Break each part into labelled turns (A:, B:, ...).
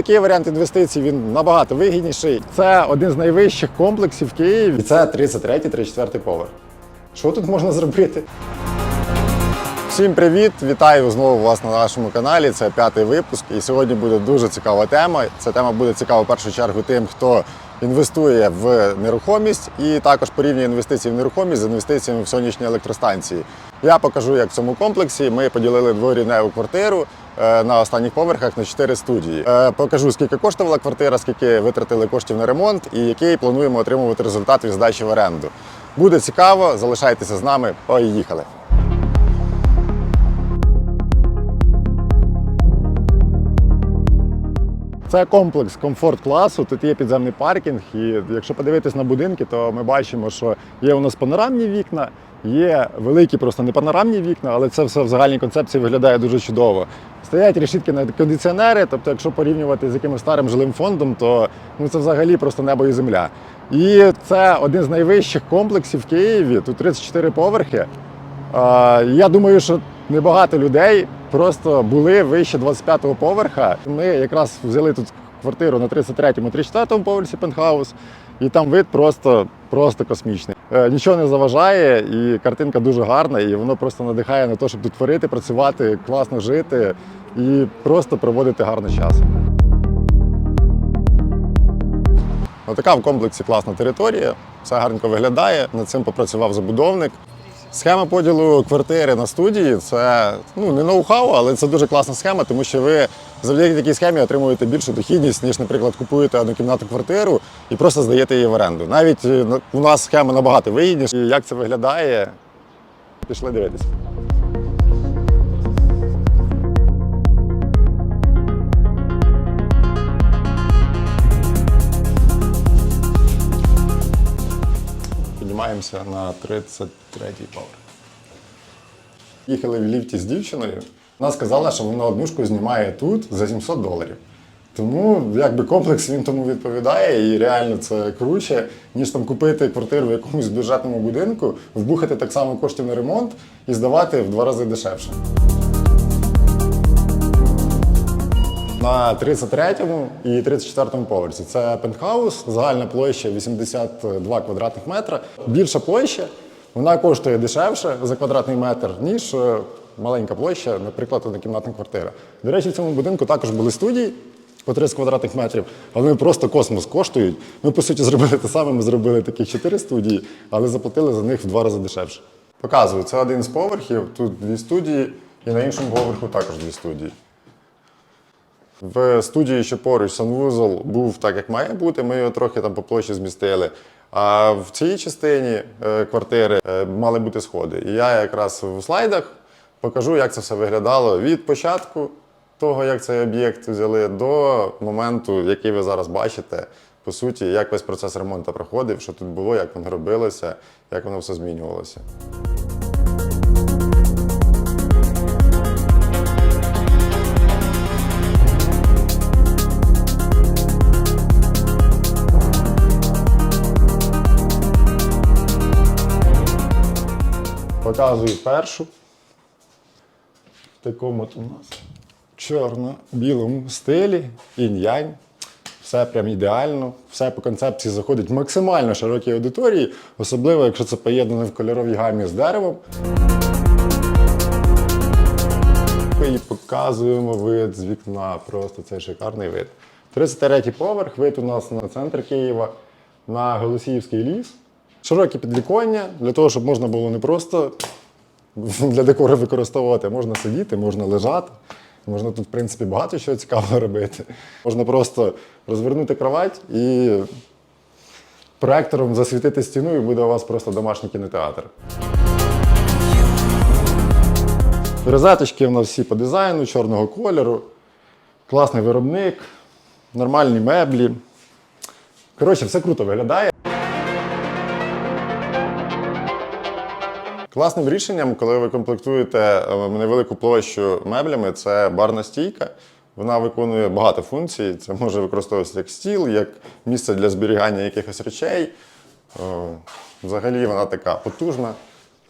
A: Такий варіант інвестицій він набагато вигідніший. Це один з найвищих комплексів в Києві. І це 33-34 поверх. Що тут можна зробити? Всім привіт! Вітаю знову вас на нашому каналі. Це п'ятий випуск. І сьогодні буде дуже цікава тема. Ця тема буде цікава в першу чергу тим, хто інвестує в нерухомість і також порівнює інвестиції в нерухомість з інвестиціями в сонячні електростанції. Я покажу, як в цьому комплексі ми поділили дворівневу квартиру е, на останніх поверхах на 4 студії. Е, Покажу, скільки коштувала квартира, скільки витратили коштів на ремонт і який плануємо отримувати результат від здачі в оренду. Буде цікаво, залишайтеся з нами. Поїхали! Це комплекс комфорт класу. Тут є підземний паркінг. І якщо подивитись на будинки, то ми бачимо, що є у нас панорамні вікна, є великі, просто не панорамні вікна, але це все в загальній концепції виглядає дуже чудово. Стоять решітки на кондиціонери, тобто, якщо порівнювати з якимось старим жилим фондом, то ну, це взагалі просто небо і земля. І це один з найвищих комплексів в Києві. Тут 34 поверхи. Я думаю, що небагато людей просто були вище 25-го поверха. Ми якраз взяли тут квартиру на 33-му, 34-му поверсі пентхаус, і там вид просто, просто космічний. Е, Нічого не заважає, і картинка дуже гарна, і воно просто надихає на те, щоб тут творити, працювати, класно жити і просто проводити гарний час. Отака в комплексі класна територія, все гарненько виглядає. Над цим попрацював забудовник. Схема поділу квартири на студії це ну не ноу-хау, але це дуже класна схема, тому що ви завдяки такій схемі отримуєте більшу дохідність, ніж, наприклад, купуєте однокімнатну квартиру і просто здаєте її в оренду. Навіть е, у нас схема набагато вигідніша. І як це виглядає, пішли дивитися. Піднімаємося на 33-й поверх. Їхали в ліфті з дівчиною. Вона сказала, що вона однушку знімає тут за 700 доларів. Тому якби комплекс він тому відповідає, і реально це круче, ніж там купити квартиру в якомусь бюджетному будинку, вбухати так само коштів на ремонт і здавати в два рази дешевше. На 33-му і 34-му поверсі. Це пентхаус, загальна площа 82 квадратних метра. Більша площа, вона коштує дешевше за квадратний метр, ніж е, маленька площа, наприклад, однокімнатна квартира. До речі, в цьому будинку також були студії по 30 квадратних метрів, але вони просто космос коштують. Ми, по суті, зробили те саме, ми зробили таких 4 студії, але заплатили за них в два рази дешевше. Показую, це один з поверхів, тут дві студії, і на іншому поверху також дві студії. В студії, що поруч санвузол був так, як має бути, ми його трохи там по площі змістили. А в цій частині е, квартири е, мали бути сходи. І я якраз в слайдах покажу, як це все виглядало від початку того, як цей об'єкт взяли, до моменту, який ви зараз бачите. По суті, як весь процес ремонту проходив, що тут було, як воно робилося, як воно все змінювалося. Показую першу. В такому от у нас чорно-білому стилі, інь-янь. Все прям ідеально, все по концепції заходить максимально широкій аудиторії, особливо якщо це поєднано в кольоровій гамі з деревом. І показуємо вид з вікна. Просто цей шикарний вид. 33 поверх, вид у нас на центр Києва, на Голосіївський ліс. Широкі підвіконня для того, щоб можна було не просто для декору використовувати, а можна сидіти, можна лежати. Можна тут, в принципі, багато чого цікавого робити. Можна просто розвернути кровать і проектором засвітити стіну, і буде у вас просто домашній кінотеатр. Розеточки в нас всі по дизайну, чорного кольору, класний виробник, нормальні меблі. Коротше, все круто виглядає. Класним рішенням, коли ви комплектуєте е, невелику площу меблями, це барна стійка. Вона виконує багато функцій. Це може використовуватися як стіл, як місце для зберігання якихось речей. Е, Взагалі вона така потужна,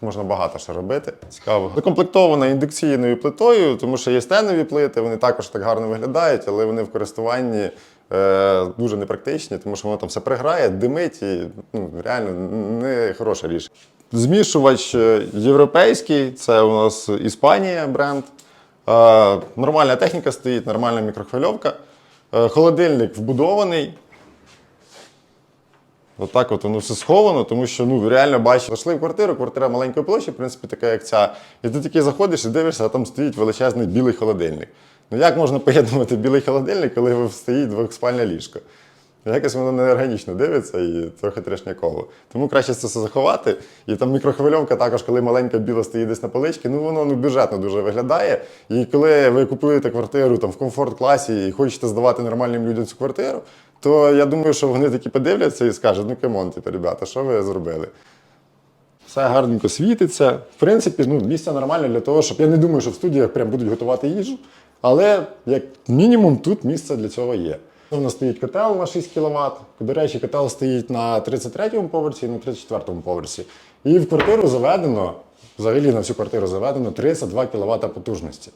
B: можна багато що робити. Цікаво. Закомплектована індукційною плитою, тому що є стенові плити, вони також так гарно виглядають, але вони в користуванні е, дуже непрактичні, тому що воно там все приграє, димить і ну, реально не хороше рішення. Змішувач е, європейський, це у нас Іспанія бренд. Е, нормальна техніка стоїть, нормальна мікрохвильовка. Е, холодильник вбудований. Отак от воно все сховано, тому що ну реально бачиш, зайшли в квартиру, квартира маленької площі, в принципі, така як ця. І ти такий заходиш і дивишся, а там стоїть величезний білий холодильник. Ну як можна поєднувати білий холодильник, коли стоїть двохспальне ліжко? Якось воно неорганічно дивиться і трохи трешняково. Тому краще це все заховати. І там мікрохвильовка також, коли маленька біла стоїть десь на поличці, ну воно ну, бюджетно дуже виглядає. І коли ви купуєте квартиру там в комфорт-класі і хочете здавати нормальним людям цю квартиру, то я думаю, що вони такі подивляться і скажуть, ну камон, типу, ребята, що ви зробили? Все гарненько світиться. В принципі, ну, місце нормальне для того, щоб я не думаю, що в студіях прям будуть готувати їжу. Але як мінімум тут місце для цього є. У нас стоїть котел на 6 кВт. До речі, котел стоїть на 33-му поверсі і на 34-му поверсі. І в квартиру заведено, взагалі на всю квартиру заведено 32 кВт потужності.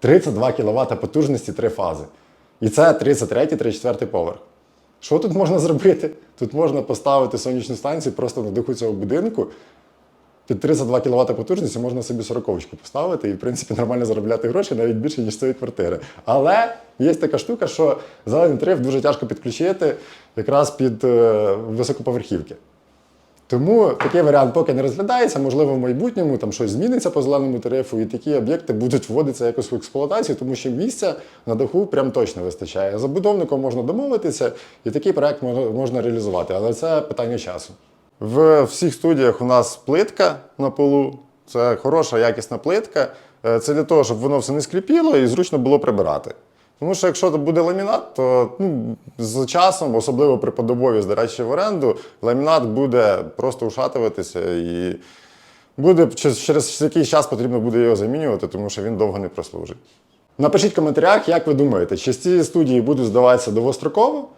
B: 32 кВт потужності три фази. І це 33 34 поверх. Що тут можна зробити? Тут можна поставити сонячну станцію просто на даху цього будинку. Під 32 кВт потужності можна собі сороковочку поставити і, в принципі, нормально заробляти гроші навіть більше, ніж цієї квартири. Але є така штука, що зелений тариф дуже тяжко підключити якраз під е, високоповерхівки. Тому такий варіант поки не розглядається. Можливо, в майбутньому там щось зміниться по зеленому тарифу, і такі об'єкти будуть вводитися якось в експлуатацію, тому що місця на даху прям точно вистачає. Забудовником можна домовитися, і такий проект можна реалізувати, але це питання часу. В всіх студіях у нас плитка на полу. Це хороша, якісна плитка. Е, Це для того, щоб воно все не скріпіло і зручно було прибирати. Тому що якщо буде ламінат, то ну, з часом, особливо при подобові здачі в оренду, ламінат буде просто ушатуватися і буде через якийсь час потрібно буде його замінювати, тому що він довго не прослужить. Напишіть в коментарях, як ви думаєте, чи ці студії будуть здаватися довгостроково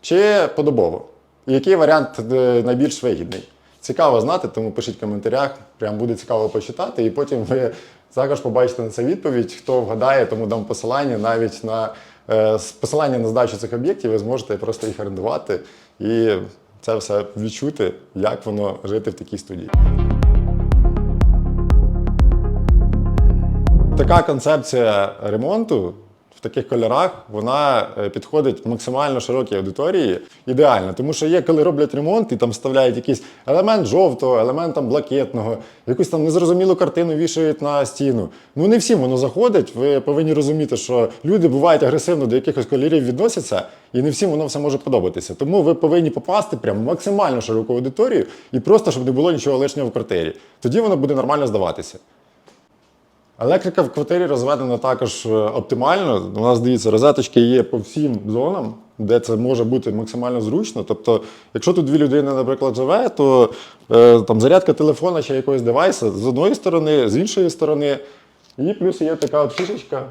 B: чи подобово? Який варіант е, найбільш вигідний? Цікаво знати, тому пишіть в коментарях, прям буде цікаво почитати, і потім ви також побачите на це відповідь. Хто вгадає, тому дам посилання навіть на е, посилання на здачу цих об'єктів, ви зможете просто їх орендувати і це все відчути, як воно жити в такій студії. Така концепція ремонту таких кольорах вона е, підходить максимально широкій аудиторії. Ідеально, тому що є, коли роблять ремонт і там вставляють якийсь елемент жовтого, елемент там блакитного, якусь там незрозумілу картину вішають на стіну. Ну не всім воно заходить. Ви повинні розуміти, що люди бувають агресивно до якихось кольорів відносяться, і не всім воно все може подобатися. Тому ви повинні попасти прям максимально широку аудиторію і просто щоб не було нічого лишнього в квартирі. Тоді воно буде нормально здаватися. Електрика в квартирі розведена також е, оптимально. У нас дивіться, розеточки є по всім зонам, де це може бути максимально зручно. Тобто, якщо тут дві людини, наприклад, живе, то е, там зарядка телефона чи якогось девайса з одної сторони, з іншої сторони. І плюс є така от фішечка.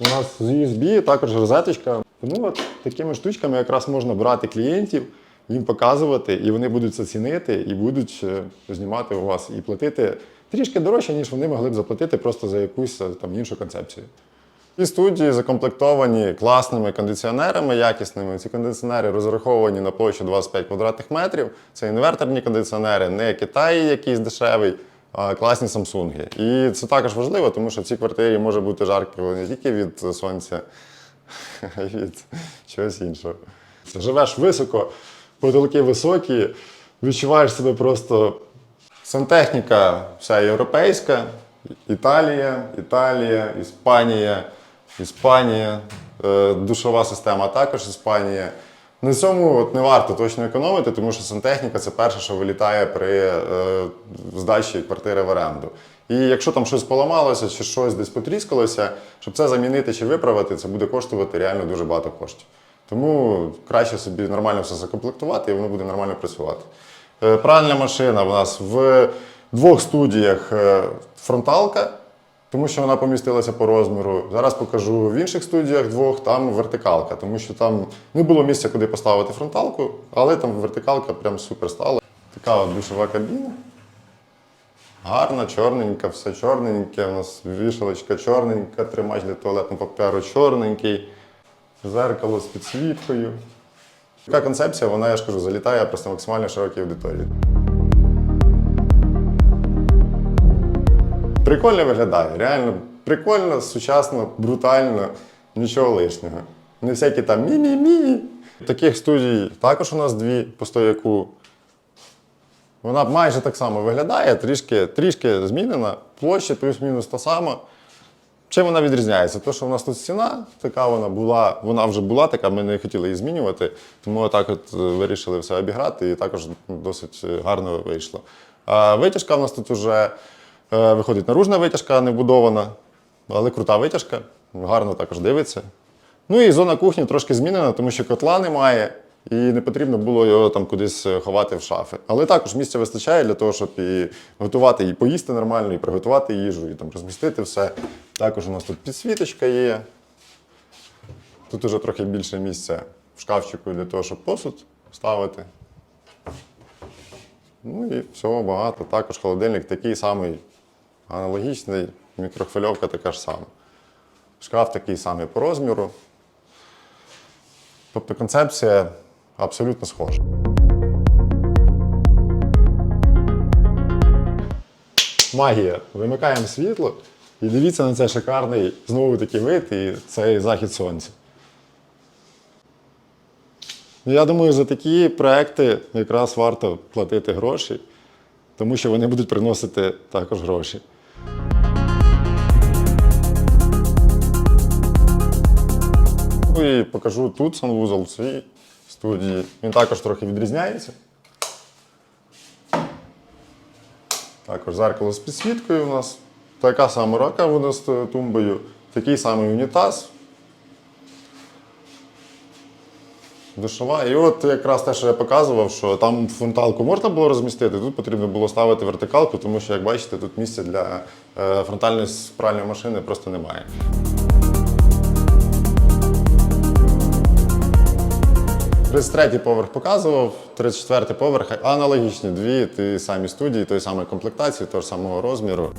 B: У нас з USB, також розеточка. Тому от такими штучками якраз можна брати клієнтів, їм показувати, і вони будуть це цінити і будуть е, знімати у вас і платити трішки дорожче, ніж вони могли б заплатити просто за якусь е, там іншу концепцію. І студії закомплектовані класними кондиціонерами якісними. Ці кондиціонери розраховані на площу 25 квадратних метрів. Це інверторні кондиціонери, не Китай якийсь дешевий, а класні Самсунги. І це також важливо, тому що в цій квартирі може бути жарко не тільки від сонця, а й від чогось іншого. Живеш високо, потолки високі, відчуваєш себе просто. Сантехніка вся європейська, Італія, Італія, Іспанія, Іспанія, е, душова система також Іспанія. На цьому от не варто точно економити, тому що сантехніка це перше, що вилітає при е, здачі квартири в оренду. І якщо там щось поламалося чи щось десь потріскалося, щоб це замінити чи виправити, це буде коштувати реально дуже багато коштів. Тому краще собі нормально все закомплектувати і воно буде нормально працювати. Е, Пральна машина у нас в двох студіях е, фронталка, тому що вона помістилася по розміру. Зараз покажу в інших студіях двох, там вертикалка, тому що там не було місця, куди поставити фронталку, але там вертикалка прям супер стала. Така от душова кабіна. Гарна, чорненька, все чорненьке. У нас вішалочка чорненька, тримач для туалетного паперу чорненький, зеркало з підсвіткою. Така концепція, вона, я ж кажу, залітає просто максимально широкій аудиторії. Прикольно виглядає, реально прикольно, сучасно, брутально, нічого лишнього. Не всякі там мі-мі-мі. Таких студій також у нас дві по стояку. Вона майже так само виглядає, трішки, трішки змінена, площа плюс-мінус та сама. Чим вона відрізняється? То, що в нас тут стіна, така вона була, вона вже була така, ми не хотіли її змінювати, тому отак от е, вирішили все обіграти і також досить е, гарно вийшло. А витяжка в нас тут вже е, виходить наружна витяжка, не вбудована, але крута витяжка, гарно також дивиться. Ну і зона кухні трошки змінена, тому що котла немає, і не потрібно було його там кудись е, ховати в шафи. Але також місця вистачає для того, щоб і готувати, і поїсти нормально, і приготувати їжу, і там розмістити все. Також у нас тут підсвіточка є. Тут уже трохи більше місця в шкафчику для того, щоб посуд ставити. Ну і всього багато. Також холодильник такий самий аналогічний, мікрохвильовка така ж сама. Шкаф такий самий по розміру. Тобто концепція абсолютно схожа. Магія. Вимикаємо світло і дивіться на цей шикарний знову такий вид і цей захід сонця. Ну, Я думаю, за такі проекти якраз варто платити гроші, тому що вони будуть приносити також гроші. Ну і покажу тут санвузол в цій студії. Він також трохи відрізняється. Також зеркало з підсвіткою у нас. Така сама раковина з тумбою, такий самий унітаз. Душова. І от якраз те, що я показував, що там фронталку можна було розмістити, тут потрібно було ставити вертикалку, тому що, як бачите, тут місця для е, фронтальної пральної машини просто немає. Тридцять третій поверх показував, 34 поверх аналогічні дві ті самі студії, тої самої комплектації, того ж самого розміру.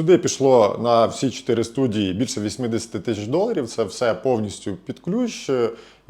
B: Сюди пішло на всі чотири студії більше 80 тисяч доларів. Це все повністю під ключ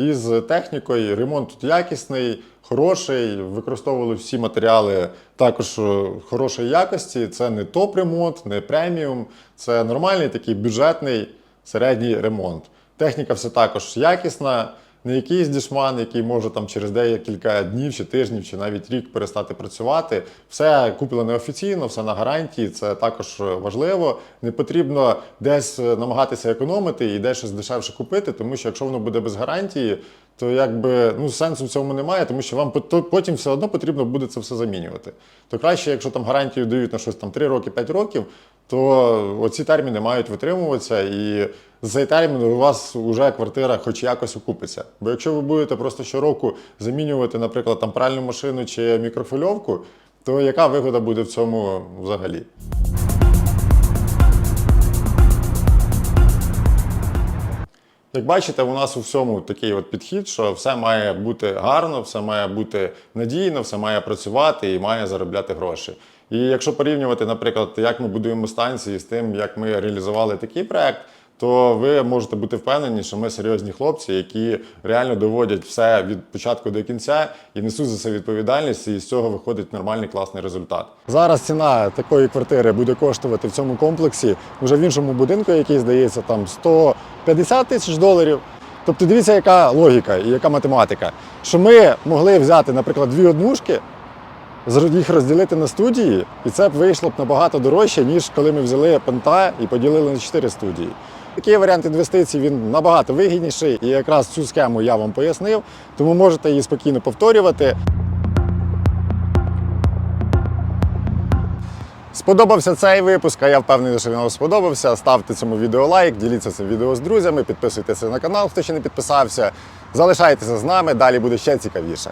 B: із технікою. Ремонт тут якісний, хороший. Використовували всі матеріали також е, хорошої якості. Це не топ-ремонт, не преміум, це нормальний такий бюджетний середній ремонт. Техніка все також якісна. Не якийсь дішман, який може там через декілька днів чи тижнів, чи навіть рік перестати працювати. Все куплено офіційно, все на гарантії. Це також важливо. Не потрібно десь намагатися економити і десь щось дешевше купити, тому що якщо воно буде без гарантії, то якби ну сенсу в цьому немає, тому що вам пот- потім все одно потрібно буде це все замінювати. То краще, якщо там гарантію дають на щось там 3 роки, 5 років, то оці терміни мають витримуватися, і за цей термін у вас вже квартира хоч якось окупиться. Бо якщо ви будете просто щороку замінювати, наприклад, там пральну машину чи мікрофильовку, то яка вигода буде в цьому взагалі? Як бачите, у нас у всьому такий от підхід, що все має бути гарно, все має бути надійно, все має працювати і має заробляти гроші. І якщо порівнювати, наприклад, як ми будуємо станції з тим, як ми реалізували такий проект, то ви можете бути впевнені, що ми серйозні хлопці, які реально доводять все від початку до кінця і несуть за це відповідальність, і з цього виходить нормальний класний результат. Зараз ціна такої квартири буде коштувати в цьому комплексі вже в іншому будинку, який здається там 150 тисяч доларів. Тобто дивіться, яка логіка і яка математика. Що ми могли взяти, наприклад, дві однушки, їх розділити на студії, і це б вийшло б набагато дорожче, ніж коли ми взяли пента і поділили на чотири студії. Такий варіант інвестицій він набагато вигідніший, і якраз цю схему я вам пояснив, тому можете її спокійно повторювати. Сподобався цей випуск, а я впевнений, що він вам сподобався. Ставте цьому відео лайк, діліться цим відео з друзями, підписуйтеся на канал, хто ще не підписався. Залишайтеся з нами, далі буде ще цікавіше.